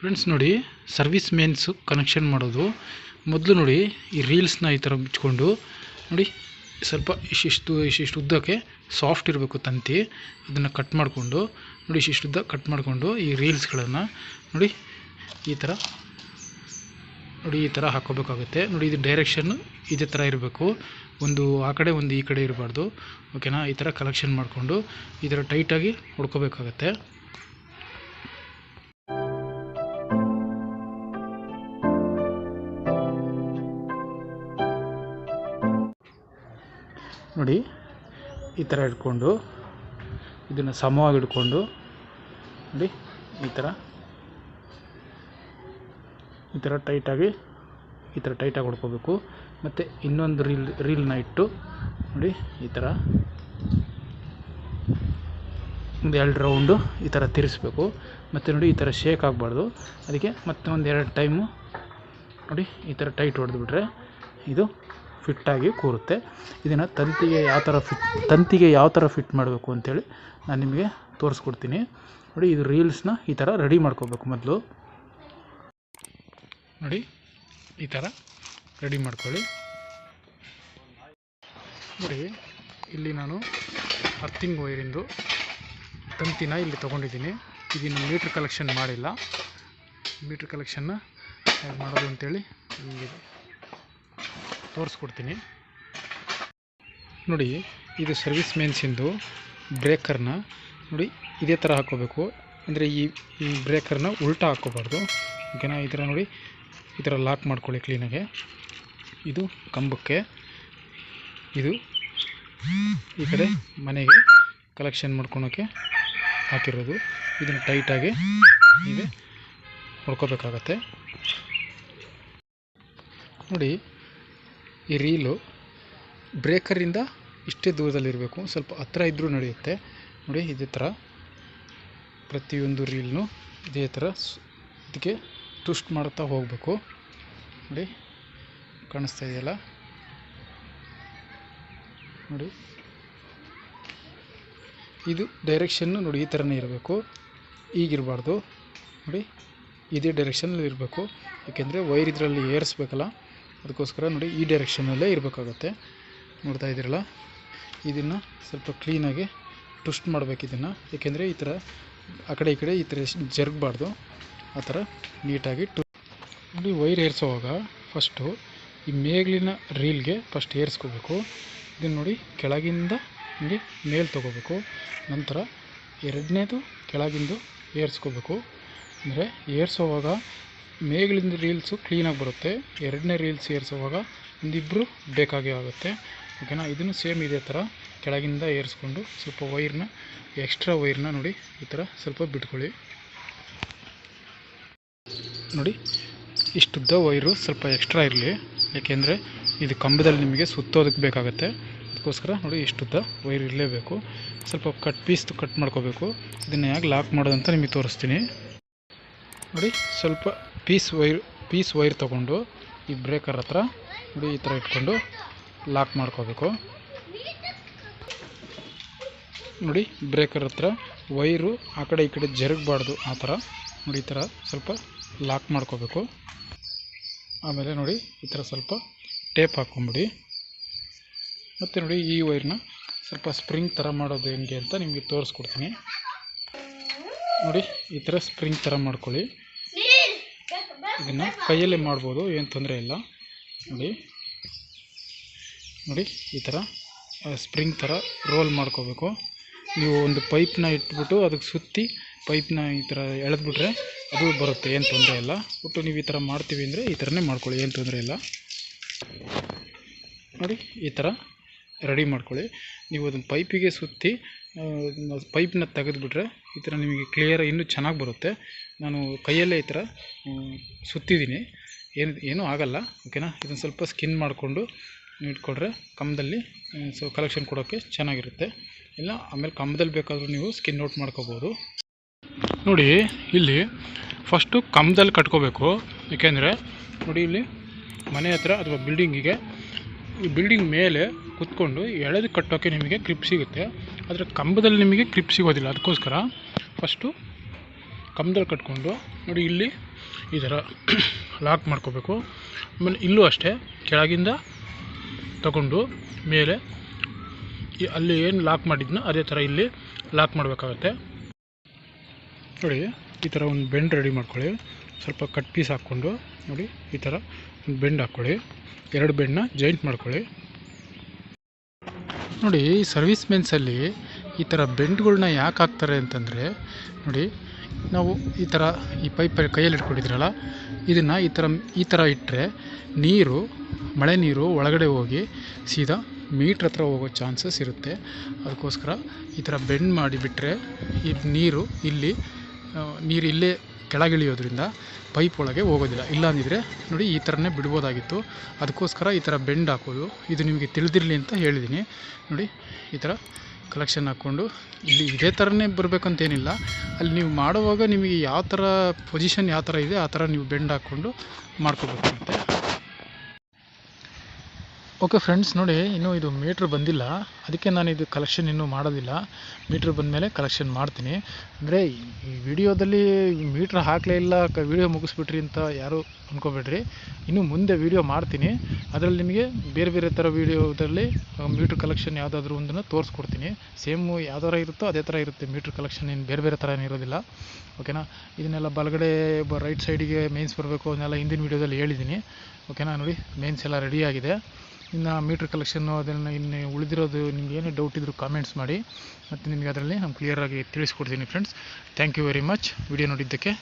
Friends ನೋಡಿ service Mains connection ಮಾಡೋದು. ಮೊದಲು ನೋಡಿ, ಈ ರೀಲ್ಸ್ನ ಈ ಥರ ಬಿಚ್ಕೊಂಡು ನೋಡಿ, ಸ್ವಲ್ಪ ಇಷ್ಟಿಷ್ಟು ಇಷ್ಟಿಷ್ಟು ಉದ್ದಕ್ಕೆ ಸಾಫ್ಟ್ ಇರಬೇಕು ತಂತಿ. ಅದನ್ನು ಕಟ್ ಮಾಡಿಕೊಂಡು, ನೋಡಿ, ಇಷ್ಟಿಷ್ಟು ಉದ್ದ ಕಟ್ ಮಾಡಿಕೊಂಡು, ಈ ರೀಲ್ಸ್ಗಳನ್ನು ನೋಡಿ, ಈ ಥರ ನೋಡಿ, ಈ ಥರ ಹಾಕೋಬೇಕಾಗುತ್ತೆ ನೋಡಿ, ಇದು ಡೈರೆಕ್ಷನ್ನು ಇದೇ ಥರ ಇರಬೇಕು. ಒಂದು ಆ ಕಡೆ, ಒಂದು ಈ ಕಡೆ ಇರಬಾರ್ದು. ಓಕೆನಾ ಈ ಥರ ಕಲೆಕ್ಷನ್ ಮಾಡಿಕೊಂಡು, ಈ ಥರ ಟೈಟಾಗಿ ಹೊಡ್ಕೋಬೇಕಾಗತ್ತೆ. ನೋಡಿ, ಈ ಥರ ಇಟ್ಕೊಂಡು, ಇದನ್ನು ಸಮವಾಗಿ ಹಿಡ್ಕೊಂಡು ನೋಡಿ, ಈ ಥರ ಈ ಥರ ಟೈಟಾಗಿ ಈ ಥರ ಟೈಟಾಗಿ ಹೊಡ್ಕೋಬೇಕು. ಮತ್ತು ಇನ್ನೊಂದು ರೀಲ್ ರೀಲ್ನ ಇಟ್ಟು, ನೋಡಿ, ಈ ಥರ ಒಂದು ಎರಡು ರೌಂಡು ಈ ಥರ ತಿರ್ಸ್ಬೇಕು. ಮತ್ತು ನೋಡಿ, ಈ ಥರ ಶೇಕ್ ಆಗಬಾರ್ದು. ಅದಕ್ಕೆ ಮತ್ತೆ ಒಂದು ಎರಡು ಟೈಮು ನೋಡಿ, ಈ ಥರ ಟೈಟ್ ಹೊಡೆದ್ಬಿಟ್ರೆ ಇದು ಫಿಟ್ಟಾಗಿ ಕೂರುತ್ತೆ. ಇದನ್ನು ತಂತಿಗೆ ಯಾವ ಥರ ಫಿಟ್, ತಂತಿಗೆ ಯಾವ ಥರ ಫಿಟ್ ಮಾಡಬೇಕು ಅಂತೇಳಿ ನಾನು ನಿಮಗೆ ತೋರಿಸ್ಕೊಡ್ತೀನಿ. ನೋಡಿ, ಇದು ರೀಲ್ಸ್ನ ಈ ಥರ ರೆಡಿ ಮಾಡ್ಕೋಬೇಕು ಮೊದಲು. ನೋಡಿ, ಈ ಥರ ರೆಡಿ ಮಾಡ್ಕೊಳ್ಳಿ. ನೋಡಿ, ಇಲ್ಲಿ ನಾನು ಅರ್ಥಿಂಗ್ ವೈರಿಂದು ತಂತಿನ ಇಲ್ಲಿ ತೊಗೊಂಡಿದ್ದೀನಿ. ಇದನ್ನು ಮೀಟ್ರ್ ಕಲೆಕ್ಷನ್ ಮಾಡಿಲ್ಲ. ಮೀಟ್ರ್ ಕಲೆಕ್ಷನ್ನ ಹೇಗೆ ಮಾಡೋದು ಅಂತೇಳಿ ನಿಮಗೆ ತೋರಿಸ್ಕೊಡ್ತೀನಿ. ನೋಡಿ, ಇದು ಸರ್ವಿಸ್ ಮೇನ್ಸಿಂದು ಬ್ರೇಕರ್ನ ನೋಡಿ, ಇದೇ ಥರ ಹಾಕ್ಕೋಬೇಕು ಅಂದರೆ ಈ ಈ ಬ್ರೇಕರ್ನ ಉಲ್ಟಾ ಹಾಕ್ಕೋಬಾರ್ದು ಓಕೆನಾ ಈ ಥರ ನೋಡಿ, ಈ ಥರ ಲಾಕ್ ಮಾಡ್ಕೊಳ್ಳಿ ಕ್ಲೀನಾಗೆ ಇದು ಕಂಬಕ್ಕೆ. ಇದು ಈ ಕಡೆ ಮನೆಗೆ ಕಲೆಕ್ಷನ್ ಮಾಡ್ಕೊಳೋಕ್ಕೆ ಹಾಕಿರೋದು. ಇದನ್ನು ಟೈಟಾಗಿ ಹೀಗೆ ಹೊಡ್ಕೋಬೇಕಾಗತ್ತೆ ನೋಡಿ ಈ ರೀಲು ಬ್ರೇಕರಿಂದ ಇಷ್ಟೇ ದೂರದಲ್ಲಿರಬೇಕು. ಸ್ವಲ್ಪ ಹತ್ರ ಇದ್ದರೂ ನಡೆಯುತ್ತೆ. ನೋಡಿ, ಇದೇ ಥರ ಪ್ರತಿಯೊಂದು ರೀಲ್ನು ಇದೇ ಥರ ಇದಕ್ಕೆ ಟ್ವಿಸ್ಟ್ ಮಾಡ್ತಾ ಹೋಗಬೇಕು. ನೋಡಿ, ಕಾಣಿಸ್ತಾ ಇದೆಯಲ್ಲ? ನೋಡಿ. ಇದು ಡೈರೆಕ್ಷನ್ನು ನೋಡಿ, ಈ ಥರನೇ ಇರಬೇಕು. ಈಗಿರಬಾರ್ದು. ನೋಡಿ, ಇದೇ ಡೈರೆಕ್ಷನ್ನಲ್ಲಿ ಇರಬೇಕು ಏಕೆಂದರೆ ವೈರ್ ಇದರಲ್ಲಿ ಏರಿಸ್ಬೇಕಲ್ಲ? ಅದಕ್ಕೋಸ್ಕರ ನೋಡಿ ಈ ಡೈರೆಕ್ಷನಲ್ಲೇ ಇರಬೇಕಾಗತ್ತೆ. ನೋಡ್ತಾ ಇದ್ದೀರಲ್ಲ? ಇದನ್ನು ಸ್ವಲ್ಪ ಕ್ಲೀನಾಗಿ ಟ್ವಿಸ್ಟ್ ಮಾಡಬೇಕು ಇದನ್ನು. ಏಕೆಂದರೆ ಈ ಥರ ಆ ಕಡೆ ಈ ಕಡೆ ಈ ಥರ ಜರುಗಬಾರ್ದು. ಆ ಥರ ನೀಟಾಗಿ ಟು ನೋಡಿ ವೈರ್ ಏರಿಸೋವಾಗ ಫಸ್ಟು ಈ ಮೇಲಿನ ರೀಲ್ಗೆ ಫಸ್ಟ್ ಏರಿಸ್ಕೋಬೇಕು. ಇದನ್ನು ನೋಡಿ ಕೆಳಗಿಂದ ನೋಡಿ ಮೇಲೆ ತೊಗೋಬೇಕು. ನಂತರ ಎರಡನೇದು ಕೆಳಗಿಂದು ಏರಿಸ್ಕೋಬೇಕು. ಅಂದರೆ ಏರಿಸೋವಾಗ ಮೇಲಿಂದ ರೀಲ್ಸು ಕ್ಲೀನಾಗಿ ಬರುತ್ತೆ. ಎರಡನೇ ರೀಲ್ಸ್ ಸೇರಿಸುವಾಗ ಒಂದಿಬ್ಬರು ಬೇಕಾಗೇ ಆಗುತ್ತೆ. ಓಕೆನಾ? ಇದನ್ನು ಸೇಮ್ ಇದೇ ಥರ ಕೆಳಗಿಂದ ಏರಿಸ್ಕೊಂಡು ಸ್ವಲ್ಪ ವೈರ್ನ ಎಕ್ಸ್ಟ್ರಾ ವೈರ್ನ ನೋಡಿ ಈ ಥರ ಸ್ವಲ್ಪ ಬಿಟ್ಕೊಳ್ಳಿ. ನೋಡಿ, ಇಷ್ಟುದ್ದ ವೈರು ಸ್ವಲ್ಪ ಎಕ್ಸ್ಟ್ರಾ ಇರಲಿ. ಏಕೆಂದರೆ ಇದು ಕಂಬದಲ್ಲಿ ನಿಮಗೆ ಸುತ್ತೋದಕ್ಕೆ ಬೇಕಾಗುತ್ತೆ. ಅದಕ್ಕೋಸ್ಕರ ನೋಡಿ ಇಷ್ಟುದ್ದ ವೈರ್ ಇರಲೇಬೇಕು. ಸ್ವಲ್ಪ ಕಟ್ ಪೀಸ್ ಕಟ್ ಮಾಡ್ಕೋಬೇಕು. ಇದನ್ನು ಹೇಗೆ ಲಾಕ್ ಮಾಡೋದಂತ ನಿಮಗೆ ತೋರಿಸ್ತೀನಿ. ನೋಡಿ, ಸ್ವಲ್ಪ ಪೀಸ್ ವೈರ್ ಪೀಸ್ ವೈರ್ ತೊಗೊಂಡು ಈ ಬ್ರೇಕರ್ ಹತ್ರ ನೋಡಿ ಈ ಥರ ಇಟ್ಕೊಂಡು ಲಾಕ್ ಮಾಡ್ಕೋಬೇಕು. ನೋಡಿ ಬ್ರೇಕರ್ ಹತ್ರ ವೈರು ಆ ಕಡೆ ಈ ಕಡೆ ಜರುಗಬಾರ್ದು ಆ ಥರ ನೋಡಿ ಈ ಥರ ಸ್ವಲ್ಪ ಲಾಕ್ ಮಾಡ್ಕೋಬೇಕು. ಆಮೇಲೆ ನೋಡಿ, ಈ ಥರ ಸ್ವಲ್ಪ ಟೇಪ್ ಹಾಕ್ಕೊಂಬಿಡಿ. ಮತ್ತು ನೋಡಿ, ಈ ವೈರ್ನ ಸ್ವಲ್ಪ ಸ್ಪ್ರಿಂಗ್ ಥರ ಮಾಡೋದು ಹೆಂಗೆ ಅಂತ ನಿಮಗೆ ತೋರಿಸ್ಕೊಡ್ತೀನಿ. ನೋಡಿ, ಈ ಥರ ಸ್ಪ್ರಿಂಗ್ ಥರ ಮಾಡ್ಕೊಳ್ಳಿ. ಇದನ್ನು ಕೈಯಲ್ಲಿ ಮಾಡ್ಬೋದು, ಏನು ತೊಂದರೆ ಇಲ್ಲ. ನೋಡಿ. ನೋಡಿ, ಈ ಥರ ಸ್ಪ್ರಿಂಗ್ ಥರ ರೋಲ್ ಮಾಡ್ಕೋಬೇಕು. ನೀವು ಒಂದು ಪೈಪ್ನ ಇಟ್ಬಿಟ್ಟು ಅದಕ್ಕೆ ಸುತ್ತಿ ಪೈಪ್ನ ಈ ಥರ ಎಳೆದ್ಬಿಟ್ರೆ ಅದು ಬರುತ್ತೆ, ಏನು ತೊಂದರೆ ಇಲ್ಲ. ಒಟ್ಟು ನೀವು ಈ ಥರ ಮಾಡ್ತೀವಿ ಅಂದರೆ ಈ ಥರನೇ ಮಾಡ್ಕೊಳ್ಳಿ, ಏನು ತೊಂದರೆ ಇಲ್ಲ. ನೋಡಿ, ಈ ಥರ ರೆಡಿ ಮಾಡ್ಕೊಳ್ಳಿ. ನೀವು ಅದನ್ನು ಪೈಪಿಗೆ ಸುತ್ತಿ ಪೈಪ್ನ ತೆಗೆದುಬಿಟ್ರೆ ಈ ಥರ ನಿಮಗೆ ಕ್ಲಿಯರ್ ಇನ್ನೂ ಚೆನ್ನಾಗಿ ಬರುತ್ತೆ. ನಾನು ಕೈಯಲ್ಲೇ ಈ ಥರ ಸುತ್ತಿದ್ದೀನಿ. ಏನು, ಏನೂ ಆಗೋಲ್ಲ ಓಕೆನಾ ಇದನ್ನು ಸ್ವಲ್ಪ ಸ್ಕಿನ್ ಮಾಡಿಕೊಂಡು ಇಟ್ಕೊಂಡ್ರೆ ಕಂಬದಲ್ಲಿ ಸೊ ಕಲೆಕ್ಷನ್ ಕೊಡೋಕ್ಕೆ ಚೆನ್ನಾಗಿರುತ್ತೆ. ಇಲ್ಲ, ಆಮೇಲೆ ಕಂಬದಲ್ಲಿ ಬೇಕಾದರೂ ನೀವು ಸ್ಕಿನ್ ಔಟ್ ಮಾಡ್ಕೋಬೋದು. ನೋಡಿ, ಇಲ್ಲಿ ಫಸ್ಟು ಕಂಬದಲ್ಲಿ ಕಟ್ಕೋಬೇಕು. ಏಕೆಂದರೆ ನೋಡಿ ಇಲ್ಲಿ ಮನೆ ಹತ್ರ ಅಥವಾ ಬಿಲ್ಡಿಂಗಿಗೆ ಈ ಬಿಲ್ಡಿಂಗ್ ಮೇಲೆ ಕುತ್ಕೊಂಡು ಎಳೆದು ಕಟ್ಟೋಕ್ಕೆ ನಿಮಗೆ ಕ್ಲಿಪ್ ಸಿಗುತ್ತೆ. ಆದರೆ ಕಂಬದಲ್ಲಿ ನಿಮಗೆ ಕ್ಲಿಪ್ ಸಿಗೋದಿಲ್ಲ. ಅದಕ್ಕೋಸ್ಕರ ಫಸ್ಟು ಕಂಬದಲ್ಲಿ ಕಟ್ಕೊಂಡು ನೋಡಿ ಇಲ್ಲಿ ಈ ಥರ ಲಾಕ್ ಮಾಡ್ಕೋಬೇಕು. ಆಮೇಲೆ ಇಲ್ಲೂ ಅಷ್ಟೇ ಕೆಳಗಿಂದ ತಗೊಂಡು ಮೇಲೆ ಅಲ್ಲಿ ಏನು ಲಾಕ್ ಮಾಡಿದ್ನೋ ಅದೇ ಥರ ಇಲ್ಲಿ ಲಾಕ್ ಮಾಡಬೇಕಾಗತ್ತೆ. ನೋಡಿ, ಈ ಥರ ಒಂದು ಬೆಂಡ್ ರೆಡಿ ಮಾಡ್ಕೊಳ್ಳಿ. ಸ್ವಲ್ಪ ಕಟ್ ಪೀಸ್ ಹಾಕ್ಕೊಂಡು ನೋಡಿ ಈ ಥರ ಒಂದು ಬೆಂಡ್ ಹಾಕ್ಕೊಳ್ಳಿ. ಎರಡು ಬೆಂಡನ್ನ ಜಾಯಿಂಟ್ ಮಾಡ್ಕೊಳ್ಳಿ. ನೋಡಿ, ಈ ಸರ್ವಿಸ್ ಮೆನ್ಸಲ್ಲಿ ಈ ಥರ ಬೆಂಡ್ಗಳ್ನ ಯಾಕೆ ಹಾಕ್ತಾರೆ ಅಂತಂದರೆ, ನೋಡಿ, ನಾವು ಈ ಥರ ಈ ಪೈಪ್ ಕೈಯಲ್ಲಿ ಇಟ್ಕೊಂಡಿದ್ರಲ್ಲ ಇದನ್ನು ಈ ಥರ ಈ ಥರ ಇಟ್ಟರೆ ನೀರು, ಮಳೆ ನೀರು ಒಳಗಡೆ ಹೋಗಿ ಸೀದಾ ಮೀಟ್ರ್ ಹತ್ರ ಹೋಗೋ ಚಾನ್ಸಸ್ ಇರುತ್ತೆ. ಅದಕ್ಕೋಸ್ಕರ ಈ ಥರ ಬೆಂಡ್ ಮಾಡಿಬಿಟ್ರೆ ಈ ನೀರು ಇಲ್ಲಿ ನೀರು ಇಲ್ಲೇ ಕೆಳಗಿಳಿಯೋದ್ರಿಂದ ಪೈಪ್ ಒಳಗೆ ಹೋಗೋದಿಲ್ಲ. ಇಲ್ಲ ಅಂದಿದ್ರೆ ನೋಡಿ ಈ ಥರನೇ ಬಿಡ್ಬೋದಾಗಿತ್ತು. ಅದಕ್ಕೋಸ್ಕರ ಈ ಥರ ಬೆಂಡ್ ಹಾಕೋದು. ಇದು ನಿಮಗೆ ತಿಳಿದಿರಲಿ ಅಂತ ಹೇಳಿದ್ದೀನಿ. ನೋಡಿ, ಈ ಥರ ಕಲೆಕ್ಷನ್ ಹಾಕ್ಕೊಂಡು ಇಲ್ಲಿ ಇದೇ ಥರನೇ ಬರಬೇಕಂತೇನಿಲ್ಲ. ಅಲ್ಲಿ ನೀವು ಮಾಡುವಾಗ ನಿಮಗೆ ಯಾವ ಥರ ಪೊಸಿಷನ್ ಯಾವ ಥರ ಇದೆ, ಆ ಥರ ನೀವು ಬೆಂಡ್ ಹಾಕ್ಕೊಂಡು ಮಾಡ್ಕೋಬೇಕಾಗುತ್ತೆ ಓಕೆ ಫ್ರೆಂಡ್ಸ್ ನೋಡಿ, ಇನ್ನೂ ಇದು ಮೀಟ್ರ್ ಬಂದಿಲ್ಲ. ಅದಕ್ಕೆ ನಾನು ಇದು ಕಲೆಕ್ಷನ್ ಇನ್ನೂ ಮಾಡೋದಿಲ್ಲ. ಮೀಟ್ರ್ ಬಂದಮೇಲೆ ಕಲೆಕ್ಷನ್ ಮಾಡ್ತೀನಿ. ಅಂದರೆ ಈ ವಿಡಿಯೋದಲ್ಲಿ ಮೀಟ್ರ್ ಹಾಕಲೇ ಇಲ್ಲ, ಕ ವೀಡಿಯೋ ಮುಗಿಸ್ಬಿಟ್ರಿ ಅಂತ ಯಾರು ಅಂದ್ಕೋಬೇಡ್ರಿ ಇನ್ನು ಮುಂದೆ ವಿಡಿಯೋ ಮಾಡ್ತೀನಿ. ಅದರಲ್ಲಿ ನಿಮಗೆ ಬೇರೆ ಬೇರೆ ಥರ ವಿಡಿಯೋದಲ್ಲಿ ಮೀಟ್ರ್ ಕಲೆಕ್ಷನ್ ಯಾವುದಾದ್ರೂ ಒಂದನ್ನು ತೋರಿಸ್ಕೊಡ್ತೀನಿ. ಸೇಮು ಯಾವ ಥರ ಇರುತ್ತೋ ಅದೇ ಥರ ಇರುತ್ತೆ ಮೀಟ್ರ್ ಕಲೆಕ್ಷನ್ ಏನು ಬೇರೆ ಬೇರೆ ಥರ ಏನಿರೋದಿಲ್ಲ ಓಕೆನಾ ಇದನ್ನೆಲ್ಲ ಬಲಗಡೆ ರೈಟ್ ಸೈಡಿಗೆ ಮೇನ್ಸ್ ಬರಬೇಕು ಅದನ್ನೆಲ್ಲ ಹಿಂದಿನ ವೀಡಿಯೋದಲ್ಲಿ ಹೇಳಿದ್ದೀನಿ. ಓಕೆನಾ ನೋಡಿ ಮೇನ್ಸ್ ಎಲ್ಲ ರೆಡಿಯಾಗಿದೆ ಇನ್ನು ಮೀಟ್ರ್ ಕಲೆಕ್ಷನ್ನು ಅದನ್ನು ಇನ್ನು ಉಳಿದಿರೋದು ನಿಮ್ಗೆ ಏನೇ ಡೌಟ್ ಇದ್ದರೂ ಕಾಮೆಂಟ್ಸ್ ಮಾಡಿ, ಮತ್ತು ನಿಮಗೆ ಅದರಲ್ಲಿ ನಾನು ಕ್ಲಿಯರಾಗಿ ತಿಳಿಸ್ಕೊಡ್ತೀನಿ friends thank you very much video ನೋಡಿದ್ದಕ್ಕೆ